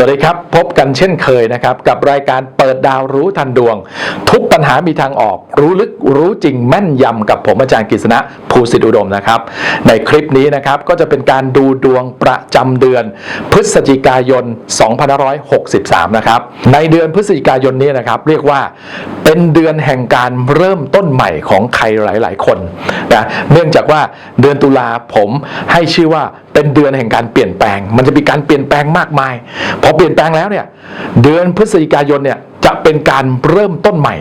สวัสดีครับ พบกันเช่นเคยนะครับ กับรายการเปิดดาวรู้ทันดวง ทุกปัญหามีทางออก รู้ลึกรู้จริงแม่นยำกับผมอาจารย์กฤษณะ ภูสิทธิอุดมนะครับ ในคลิปนี้นะครับก็จะเป็นการดูดวงประจำเดือน พฤศจิกายน 2563 นะครับ ในเดือนพฤศจิกายนนี้นะครับเรียกว่าเป็นเดือนแห่งการเริ่มต้นใหม่ของใครหลาย ๆ คนนะเนื่องจากว่าเดือนตุลาผมให้ชื่อว่าเป็นเดือนแห่งการเปลี่ยนแปลง มันจะมีการเปลี่ยนแปลงมากมาย พอเปลี่ยนแปลงแล้วเนี่ยเดือนพฤศจิกายนเนี่ย จะเป็นการเริ่มต้นใหม่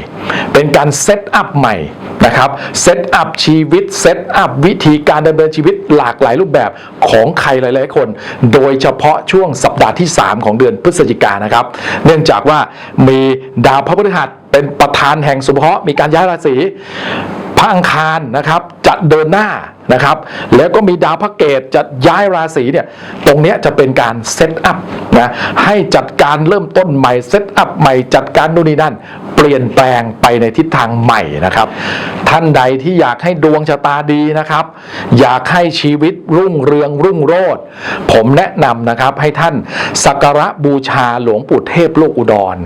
เป็นการเซตอัพใหม่นะครับเซตอัพชีวิตเซตอัพวิธีการดำเนินชีวิตหลากหลายรูปแบบของใครหลาย ๆ คน โดยเฉพาะช่วงสัปดาห์ที่ 3 ของเดือนพฤศจิกานะครับ เนื่องจากว่ามีดาวพระพฤหัสเป็นประธานแห่งสุภเคราะมีการย้ายราศีพระอังคารนะครับจะเดินหน้า นะครับ แล้วก็มีดาวพระเกตจะย้ายราศีเนี่ย ตรงเนี้ยจะเป็นการเซตอัพนะให้จัดการเริ่มต้นใหม่เซตอัพใหม่จัดการนู่นนี่นั่น เปลี่ยนแปลงไปในทิศทางใหม่นะครับ ท่านใดที่อยากให้ดวงชะตาดีนะครับ อยากให้ชีวิตรุ่งเรืองรุ่งโรจน์ผมแนะนำนะครับให้ท่านสักการะบูชาหลวงปู่เทพโลกอุดร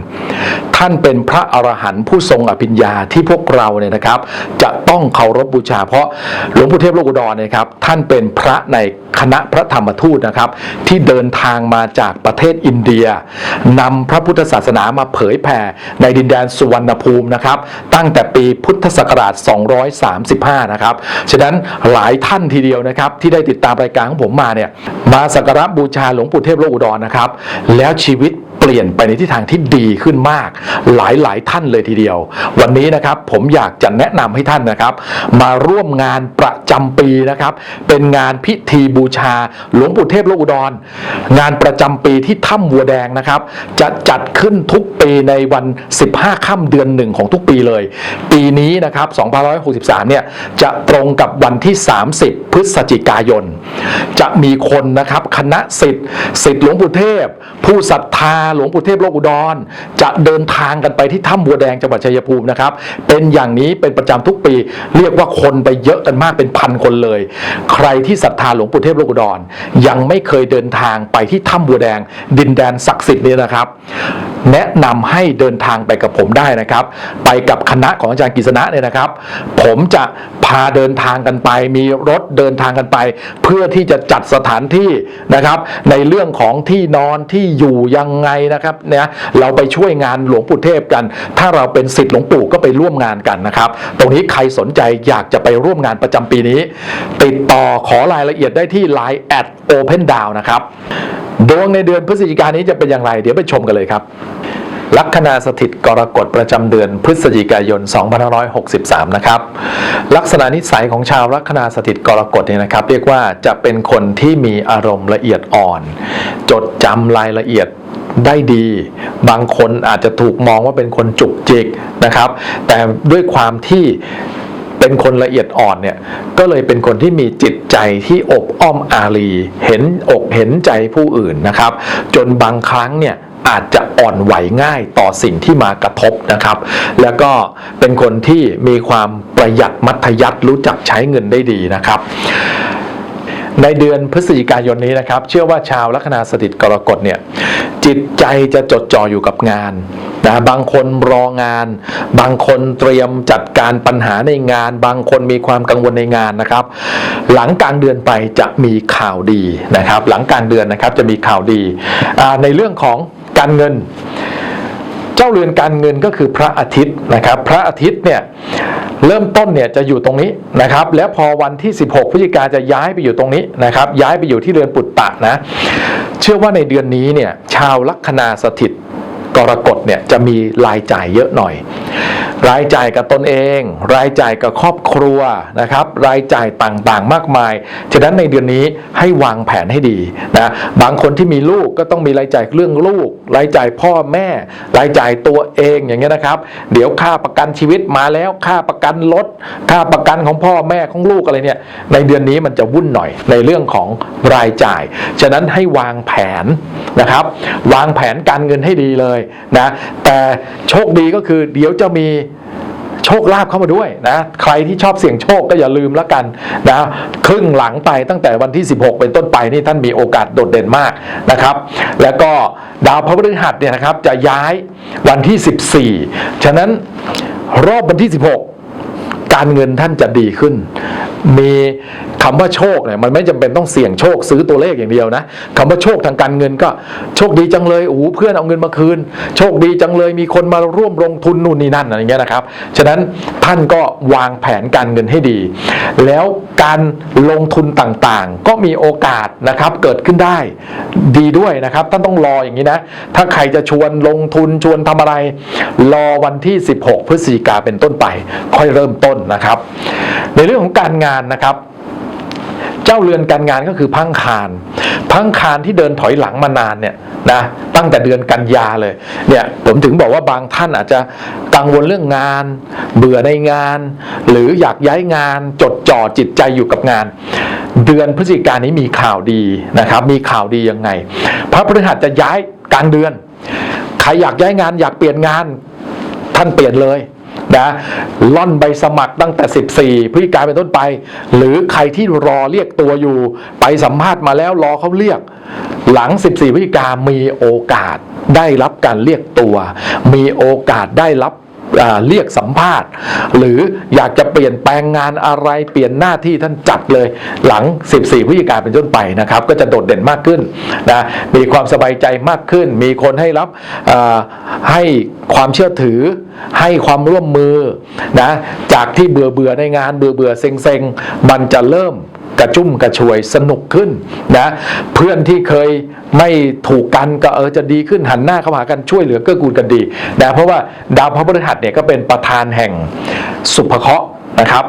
ท่านเป็นพระอรหันต์ผู้ทรงอภิญญาที่พวกเราเนี่ยนะครับ จะต้องเคารพบูชา เพราะหลวงปู่เทพโลกอุดรเนี่ยครับท่านเป็นพระในคณะพระธรรมทูตนะครับ ที่เดินทางมาจากประเทศอินเดียนำพระพุทธศาสนามาเผยแผ่ในดินแดนสุวรรณภูมินะครับ ตั้งแต่ปีพุทธศักราช 235 นะครับ ฉะนั้นหลายท่านทีเดียวนะครับ ที่ได้ติดตามรายการของผมมาเนี่ยมาสักการะบูชาหลวงปู่เทพโลกอุดรนะครับ แล้วชีวิต เปลี่ยนไปในทิศทางที่ดีขึ้นมากหลายหลายๆ ท่านเลยทีเดียว วันนี้นะครับผมอยากจะแนะนำให้ท่านนะครับ มาร่วมงานประจำปีนะครับ เป็นงานพิธีบูชาหลวงปู่เทพโลกอุดร งานประจำปีที่ถ้ำวัวแดงนะครับ จะจัดขึ้นทุกปีในวัน 15 ค่ำเดือนหนึ่งของทุกปีเลย ปีนี้นะครับ2563 เนี่ยจะตรงกับวันที่ 30 พฤศจิกายน จะมีคนนะครับคณะสิทธิ์สิทธิ์หลวงปู่เทพ ผู้ศรัทธาหลวงปู่เทพโลกอุดร จะเดินทางกันไปที่ถ้ำบัวแดงจังหวัดชัยภูมินะครับ เป็นอย่างนี้เป็นประจำทุกปี เรียกว่าคนไปเยอะกันมากเป็นพันคนเลย ใครที่ศรัทธาหลวงปู่เทพโลกอุดร ยังไม่เคยเดินทางไปที่ถ้ำบัวแดง ดินแดนศักดิ์สิทธิ์นี้นะครับ แนะนำให้เดินทางไปกับผมได้นะครับ ไปกับคณะของอาจารย์กฤษณะเนี่ยนะครับ ผมจะพาเดินทางกันไป มีรถเดินทางกันไป เพื่อที่จะจัดสถานที่นะครับ ในเรื่องของที่นอนที่อยู่ยังไงนะครับเนี่ยเราไปช่วยงานหลวงปู่เทพกัน ถ้าเราเป็นสิทธิ์หลวงปู่ก็ไปร่วมงานกันนะครับ ตรงนี้ใครสนใจอยากจะไปร่วมงานประจำปีนี้ ติดต่อขอรายละเอียดได้ที่ Line at Open Down นะครับดวงในเดือนพฤศจิกายนนี้จะเป็นอย่างไร เดี๋ยวไปชมกันเลยครับลัคนาสถิตกรกฎประจำเดือนพฤศจิกายน 2563 นะครับ ลักษณะนิสัยของชาวลัคนาสถิตกรกฎเนี่ยนะครับ เรียกว่าจะเป็นคนที่มีอารมณ์ละเอียดอ่อน จดจำรายละเอียด ได้ดี บางคนอาจจะถูกมองว่าเป็นคนจุกจิกนะครับ แต่ด้วยความที่เป็นคนละเอียดอ่อนเนี่ยก็เลยเป็นคนที่มีจิตใจที่อบอ้อมอารี เห็นอกเห็นใจผู้อื่นนะครับ จนบางครั้งเนี่ยอาจจะอ่อนไหวง่ายต่อสิ่งที่มากระทบนะครับ แล้วก็เป็นคนที่มีความประหยัดมัธยัติรู้จักใช้เงินได้ดีนะครับ ในเดือนพฤศจิกายนนี้นะครับ เชื่อว่าชาวลัคนาสถิตกรกฎเนี่ยจิตใจจะจดจ่ออยู่กับงานนะบางคนรองาน บางคนเตรียมจัดการปัญหาในงาน บางคนมีความกังวลในงานนะครับ หลังกลางเดือนไปจะมีข่าวดีนะครับ หลังกลางเดือนนะครับจะมีข่าวดีในเรื่องของการเงิน จ้าเรือนการเงินก็คือพระอาทิตย์นะครับ พระอาทิตย์เนี่ยเริ่มต้นเนี่ยจะอยู่ตรงนี้นะครับ แล้วพอวันที่ 16พฤศจิกาจะย้ายไปอยู่ตรงนี้นะครับ ย้ายไปอยู่ที่เรือนปุตตะนะ เชื่อว่าในเดือนนี้เนี่ยชาวลัคนาสถิตกรกฎเนี่ยจะมีรายจ่ายเยอะหน่อย รายจ่ายกับตนเอง รายจ่ายกับครอบครัวนะครับ รายจ่ายต่างๆ มากมาย ฉะนั้นในเดือนนี้ให้วางแผนให้ดีนะบางคนที่มีลูกก็ต้องมีรายจ่ายเรื่องลูก รายจ่ายพ่อแม่ รายจ่ายตัวเองอย่างเงี้ยนะครับ เดี๋ยวค่าประกันชีวิตมาแล้วค่าประกันรถค่าประกันของพ่อแม่ของลูกอะไรเนี่ยในเดือนนี้มันจะวุ่นหน่อยในเรื่องของรายจ่าย ฉะนั้นให้วางแผนนะครับ วางแผนการเงินให้ดีเลยนะแต่โชคดีก็คือเดี๋ยวจะมี โชคลาภเข้ามาด้วยนะใครที่ชอบเสี่ยงโชคก็อย่าลืมแล้วกันนะครึ่งหลังไปตั้งแต่วันที่ 16 เป็นต้นไปนี่ท่านมีโอกาสโดดเด่นมากนะครับ แล้วก็ดาวพฤหัสเนี่ยนะครับจะย้ายวันที่ 14 ฉะนั้นรอบวันที่ 16 การเงินท่านจะดีขึ้น มีคำว่าโชคเนี่ยมันไม่จำเป็นต้องเสี่ยงโชคซื้อตัวเลขอย่างเดียวนะคำว่าโชคทางการเงินก็โชคดีจังเลยโอ้เพื่อนเอาเงินมาคืน โชคดีจังเลยมีคนมาร่วมลงทุนนู่นนี่นั่นอะไรเงี้ยนะครับ ฉะนั้นท่านก็วางแผนการเงินให้ดี แล้วการลงทุนต่างๆ ก็มีโอกาสนะครับเกิดขึ้นได้ดีด้วยนะครับ ท่านต้องรออย่างนี้นะ ถ้าใครจะชวนลงทุนชวนทำอะไร รอวันที่ 16 พฤศจิกาเป็นต้นไป ค่อยเริ่มต้นนะครับ ในเรื่องของการงานนะครับ เจ้าเรือนการงานก็คือพังคารพังคารที่เดินถอยหลังมานานเนี่ยนะตั้งแต่เดือนกันยาเลยเนี่ยผมถึงบอกว่าบางท่านอาจจะกังวลเรื่องงาน เบื่อในงาน หรืออยากย้ายงานจดจ่อจิตใจอยู่กับงาน เดือนพฤศจิกายนนี้มีข่าวดีนะครับ มีข่าวดียังไง พระพฤหัสจะย้ายกลางเดือนใครอยากย้ายงานอยากเปลี่ยนงานท่านเปลี่ยนเลย นะล่อนใบสมัครตั้งแต่ 14พฤศจิกายนเป็นต้นไป หรือใครที่รอเรียกตัวอยู่ ไปสัมภาษณ์มาแล้วรอเขาเรียก หลัง 14พฤศจิกามีโอกาสได้รับการเรียกตัว มีโอกาสได้รับ เรียกสัมภาษณ์ หรืออยากจะเปลี่ยนแปลงงานอะไรเปลี่ยนหน้าที่ท่านจัดเลยหลัง 14พฤศจิกาเป็นต้นไปนะครับ ก็จะโดดเด่นมากขึ้นนะมีความสบายใจมากขึ้น มีคนให้รับให้ความเชื่อถือให้ความร่วมมือนะจากที่เบื่อเบื่อในงานเบื่อเบื่อเซ็งเซ็งมันจะเริ่ม กระชุ่มกระชวยสนุกขึ้นนะเพื่อนที่เคยไม่ถูกกันก็เออจะดีขึ้นหันหน้าเข้าหากันช่วยเหลือเกื้อกูลกันดีนะเพราะว่าดาวพระพฤหัสเนี่ยก็เป็นประธานแห่งสุภเคราะห์นะครับ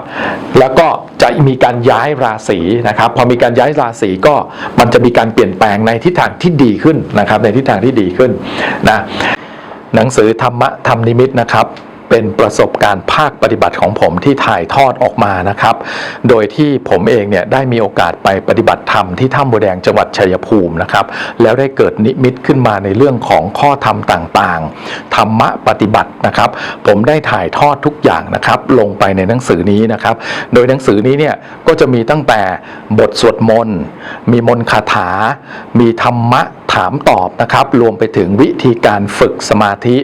แล้วก็จะมีการย้ายราศีนะครับ พอมีการย้ายราศีก็มันจะมีการเปลี่ยนแปลงในทิศทางที่ดีขึ้นนะครับ ในทิศทางที่ดีขึ้นนะหนังสือธรรมะธรรมนิมิตนะครับ เป็นประสบการณ์ภาคปฏิบัติของผมที่ถ่ายทอดออกมานะครับ โดยที่ผมเองเนี่ยได้มีโอกาสไปปฏิบัติธรรมที่ถ้ำบัวแดงจังหวัดชัยภูมินะครับ แล้วได้เกิดนิมิตขึ้นมาในเรื่องของข้อธรรมต่างๆ ธรรมะปฏิบัตินะครับ ผมได้ถ่ายทอดทุกอย่างนะครับ ลงไปในหนังสือนี้นะครับ โดยหนังสือนี้เนี่ยก็จะมีตั้งแต่บทสวดมนต์ มีมนต์คาถา มีธรรมะ ถามตอบนะครับ รวมไปถึงวิธีการฝึกสมาธิ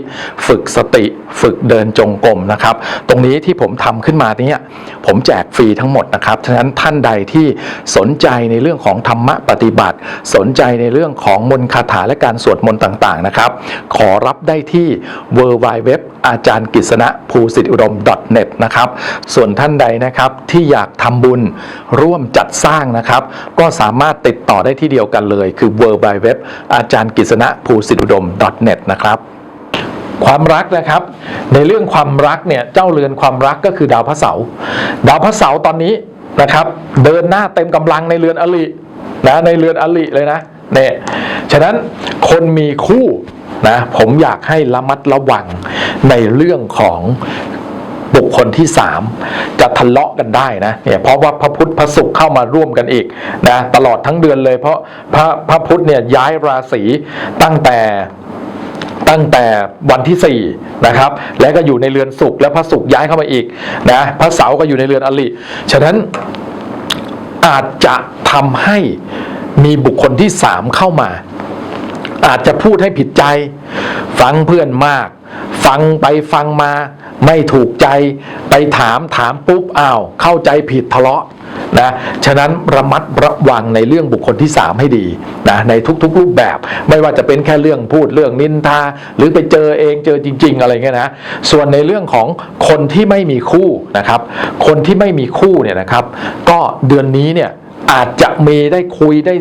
ฝึกสติ ฝึกเดินจงกรมนะครับ ตรงนี้ที่ผมทำขึ้นมาเนี่ยผมแจกฟรีทั้งหมดนะครับ ฉะนั้นท่านใดที่สนใจในเรื่องของธรรมะปฏิบัติ สนใจในเรื่องของมนต์คาถาและการสวดมนต์ต่างๆนะครับ ขอรับได้ที่ w w w อาจารย์กิษณะภูสิทธิอุดม .net นะครับ ส่วนท่านใดนะครับที่อยากทำบุญร่วมจัดสร้างนะครับ ก็สามารถติดต่อได้ที่เดียวกันเลย คือ w w w อาจารย์กิษณะภูสิทธิอุดม .net นะครับความรักนะครับ ในเรื่องความรักเนี่ยเจ้าเรือนความรักก็คือดาวพระเสาร์ดาวพระเสาร์ตอนนี้นะครับ เดินหน้าเต็มกำลังในเรือนอลินะในเรือนอลิเลยนะเนี่ยฉะนั้นคนมีคู่ นะผมอยากให้ระมัดระวังในเรื่องของบุคคลที่สามจะทะเลาะกันได้นะเนี่ยเพราะว่าพระพุทธพระศุกร์เข้ามาร่วมกันอีกนะตลอดทั้งเดือนเลย เพราะพระพระพุธเนี่ยย้ายราศีตั้งแต่ตั้งแต่วันที่ 4 นะครับ และก็อยู่ในเรือนศุกร์และพระศุกร์ย้ายเข้ามาอีกนะพระเสาร์ก็อยู่ในเรือนอลิฉะนั้นอาจจะทำให้มีบุคคลที่สามเข้ามา อาจจะพูดให้ผิดใจ ฟังเพื่อนมาก ฟังไปฟังมา ไม่ถูกใจ ไปถามถามปุ๊บอ้าว เข้าใจผิดทะเลาะนะฉะนั้นระมัดระวังในเรื่องบุคคลที่ 3 ให้ดีนะในทุกๆรูปแบบ ไม่ว่าจะเป็นแค่เรื่องพูดเรื่องนินทา หรือไปเจอเองเจอจริง ๆ อะไรเงี้ยนะส่วนในเรื่องของคนที่ไม่มีคู่นะครับ คนที่ไม่มีคู่เนี่ยนะครับ ก็เดือนนี้เนี่ย อาจจะมีได้คุยได้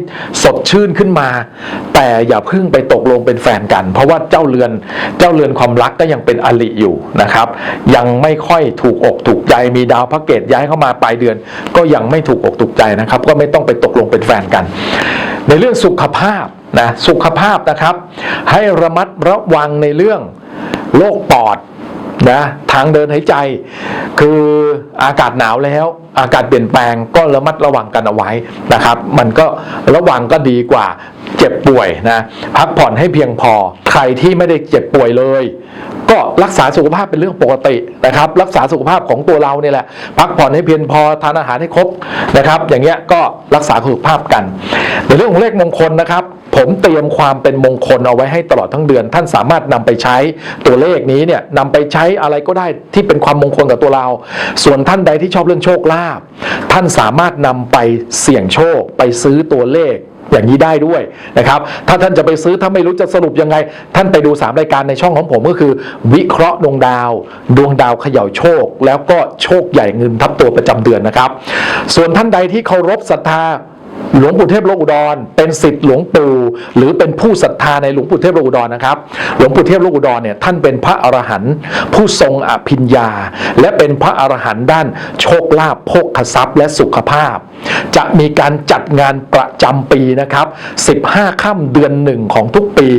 สดชื่นขึ้นมา แต่อย่าเพิ่งไปตกลงเป็นแฟนกัน เพราะว่าเจ้าเรือนเจ้าเรือนความรักก็ยังเป็นอลิอยู่นะครับ ยังไม่ค่อยถูกอกถูกใจมีดาวพระเกตย้ายเข้ามาปลายเดือน ก็ยังไม่ถูกอกถูกใจนะครับ ก็ไม่ต้องไปตกลงเป็นแฟนกัน ในเรื่องสุขภาพนะสุขภาพนะครับ ให้ระมัดระวังในเรื่องโรคปอด นะทางเดินหายใจ คืออากาศหนาวแล้ว อากาศเปลี่ยนแปลงก็ระมัดระวังกันเอาไว้นะครับ มันก็ระวังก็ดีกว่าเจ็บป่วยนะพักผ่อนให้เพียงพอ ใครที่ไม่ได้เจ็บป่วยเลย รักษาสุขภาพเป็นเรื่องปกตินะครับ รักษาสุขภาพของตัวเราเนี่ยแหละ พักผ่อนให้เพียงพอทานอาหารให้ครบนะครับ อย่างเงี้ยก็รักษาสุขภาพกัน ในเรื่องของเลขมงคลนะครับ ผมเตรียมความเป็นมงคลเอาไว้ให้ตลอดทั้งเดือน ท่านสามารถนำไปใช้ตัวเลขนี้เนี่ยนำไปใช้อะไรก็ได้ที่เป็นความมงคลกับตัวเรา ส่วนท่านใดที่ชอบเรื่องโชคลาภท่านสามารถนำไปเสี่ยงโชคไปซื้อตัวเลข อย่างนี้ได้ด้วยนะครับ ถ้าท่านจะไปซื้อถ้าไม่รู้จะสรุปยังไง ท่านไปดู 3 รายการในช่องของผมก็คือ วิเคราะห์ดวงดาว ดวงดาวเขย่าโชค แล้วก็โชคใหญ่เงินทับตัวประจำเดือนนะครับ ส่วนท่านใดที่เคารพศรัทธาหลวงปู่เทพโลกอุดร เป็นสิทธิ์หลวงปู่หรือเป็นผู้ศรัทธาในหลวงปู่เทพโลกอุดรนะครับ หลวงปู่เทพโลกอุดรเนี่ยท่านเป็นพระอรหันต์ผู้ทรงอภิญญา และเป็นพระอรหันต์ด้านโชคลาภโภคทรัพย์และสุขภาพจะมีการจัดงานประจำปีนะครับ 15 ค่ำเดือนหนึ่งของทุกปี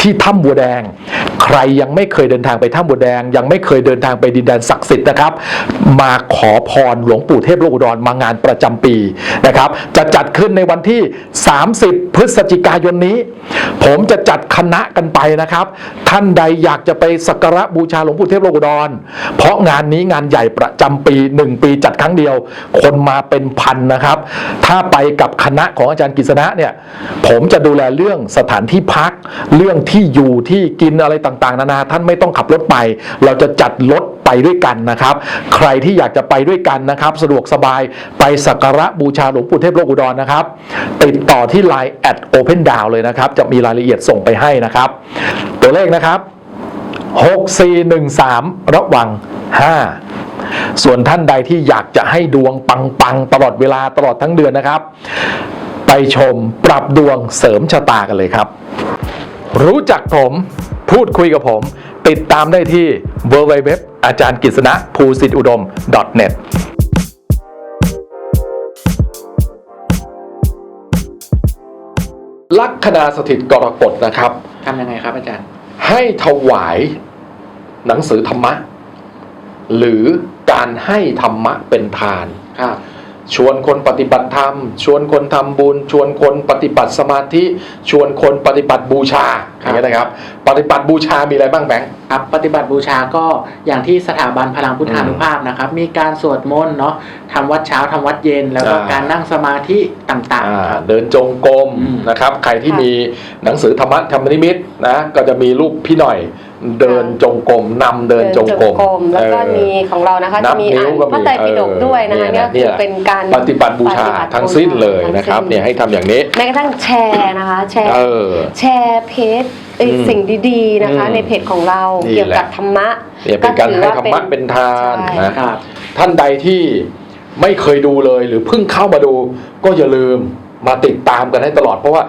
ที่ถ้ำบัวแดง ใครยังไม่เคยเดินทางไปถ้ำบัวแดง ยังไม่เคยเดินทางไปดินแดนศักดิ์สิทธิ์นะครับ มาขอพรหลวงปู่เทพโลกอุดรมางานประจำปีนะครับ จะจัดขึ้นในวันที่ 30 พฤศจิกายนนี้ ผมจะจัดคณะกันไปนะครับ ท่านใดอยากจะไปสักการะบูชาหลวงปู่เทพโลกอุดร เพราะงานนี้งานใหญ่ประจำปี 1 ปีจัดครั้งเดียว คนมาเป็นพันนะครับถ้าไปกับคณะของอาจารย์กฤษณะเนี่ยผมจะดูแลเรื่องสถานที่พัก เรื่องที่อยู่ที่กินอะไรต่างๆ นานาท่านไม่ต้องขับรถไป เราจะจัดรถไปด้วยกันนะครับ ใครที่อยากจะไปด้วยกันนะครับ สะดวกสบายไปสักการะบูชาหลวงปู่เทพโลกอุดรนะครับ ติดต่อที่ Line แอด Open d o w n เลยนะครับ จะมีรายละเอียดส่งไปให้นะครับ ตัวเลขนะครับ 6413 ระวัง 5 ส่วนท่านใดที่อยากจะให้ดวงปังๆตลอดเวลาตลอดทั้งเดือนนะครับ ไปชมปรับดวงเสริมชะตากันเลยครับ รู้จักผมพูดคุยกับผม ติดตามได้ที่ www อาจารย์กฤษณะภูสิทธิอุดม .net ลัคนาสถิตกรกฎนะครับ ทำยังไงครับอาจารย์ ให้ถวายหนังสือธรรมะ หรือ การให้ธรรมะเป็นทานครับชวนคนปฏิบัติธรรม ชวนคนทำบุญ ชวนคนปฏิบัติสมาธิ ชวนคนปฏิบัติบูชาอครับย่างนี้ยนะครับ ปฏิบัติบูชามีอะไรบ้างแบงค์ครับปฏิบัติบูชาก็อย่างที่สถาบันพลังพุทธานุภาพนะครับ มีการสวดมนต์เนาะทำวัดเช้าทำวัดเย็น แล้วก็อ่าการนั่งสมาธิต่างอ่าๆครับเดินจงกรมอืมนะครับ ใครที่ค่ะมีหนังสือธรรมะธรรมนิมิตนะก็จะมีรูปพี่หน่อย เดินจงกรมนำเดินจงกรมแล้วก็เออมีของเรานะคะนัจะบมีนิ้อ่านวก็มีพระไตรปิฎกด้วยนะคะเออเนี่ยเนี่คืยอเป็นการปฏิบัติบูชาปฏิบัติทั้งสิ้นเลยทั้งนะครับสิ้เนี่ยให้ทำอย่างนี้แม้กระทั่งแชร์นะคะแชร์เออแชร์เพจเอ้ยอืมสิ่งดีๆนะคะอืมในเพจของเรานี่เกี่ยวแหละกับธรรมะเนี่ยเป็นการให้ธรรมะเป็นทานใช่นะครับท่านใดที่ไม่เคยดูเลยหรือเพิ่งเข้ามาดูก็อย่าลืมมาติดตามกันให้ตลอดเพราะว่า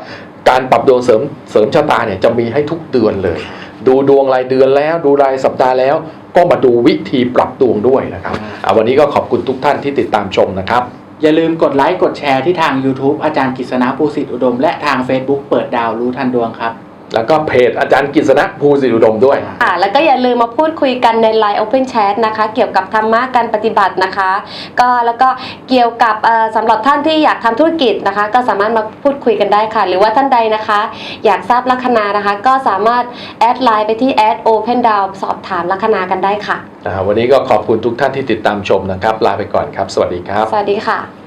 การปรับดวงเสริมเสริมชะตาเนี่ยจะมีให้ทุกเดือนเลย ดูดวงรายเดือนแล้วดูรายสัปดาห์แล้ว ก็มาดูวิธีปรับดวงด้วยนะครับอะวันนี้ก็ขอบคุณทุกท่านที่ติดตามชมนะครับ อย่าลืมกดไลค์กดแชร์ที่ทาง YouTube อาจารย์กฤษณะภูสิทธิอุดม และทาง Facebook เปิดดาวรู้ทันดวงครับ แล้วก็เพจอาจารย์กฤษณะภูสิริอุดมด้วยอ่าแล้วก็อย่าลืมมาพูดคุยกันใน Line Open Chat นะคะ เกี่ยวกับธรรมะการปฏิบัตินะคะ ก็แล้วก็เกี่ยวกับเอ่อสำหรับท่านที่อยากทำธุรกิจนะคะ ก็สามารถมาพูดคุยกันได้ค่ะ หรือว่าท่านใดนะคะ อยากทราบลัคนานะคะ ก็สามารถแอดไลน์ไปที่แอด Open Down สอบถามลัคนากันได้ค่ะ อ่าวันนี้ก็ขอบคุณทุกท่านที่ติดตามชมนะครับ ลาไปก่อนครับ สวัสดีครับ สวัสดีค่ะ